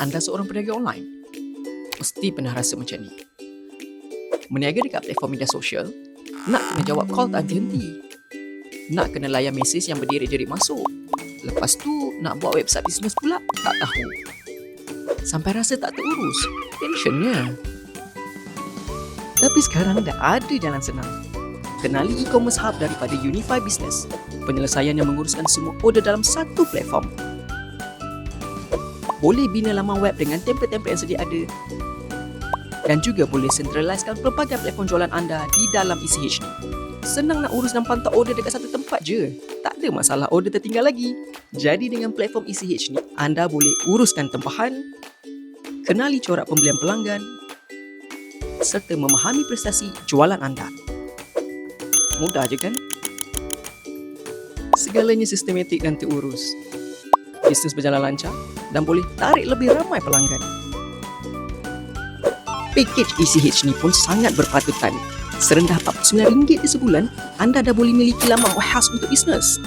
anda seorang peniaga online? Mesti pernah rasa macam ni. Meniaga dekat platform media sosial, nak kena jawab call tak henti. Nak kena layan mesej yang berderik-derik masuk. Lepas tu, nak buat website bisnes pula, tak tahu. Sampai rasa tak terurus. Tensionnya. Tapi sekarang dah ada jalan senang. Kenali e-commerce hub daripada Unify Business. Penyelesaian yang menguruskan semua order dalam satu platform. Boleh bina laman web dengan template-template yang sedia ada. Dan juga boleh centralisekan pelbagai platform jualan anda di dalam ECH ni. Senang nak urus dan pantau order dekat satu tempat je. Tak ada masalah order tertinggal lagi. Jadi dengan platform ECH ni, anda boleh uruskan tempahan, kenali corak pembelian pelanggan, serta memahami prestasi jualan anda. Mudah je kan? Segalanya sistematik dan terurus. Bisnes berjalan lancar dan boleh tarik lebih ramai pelanggan. Package ECH ni pun sangat berpatutan. Serendah RM49 di sebulan, anda dah boleh miliki laman web khas untuk bisnes.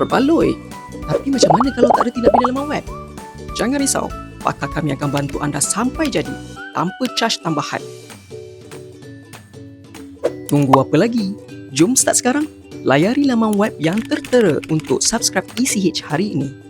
Berbaloi. Tapi macam mana kalau tak ada tindak bina laman web? Jangan risau, pakar kami akan bantu anda sampai jadi tanpa charge tambahan. Tunggu apa lagi? Jom start sekarang. Layari laman web yang tertera untuk subscribe ECH hari ini.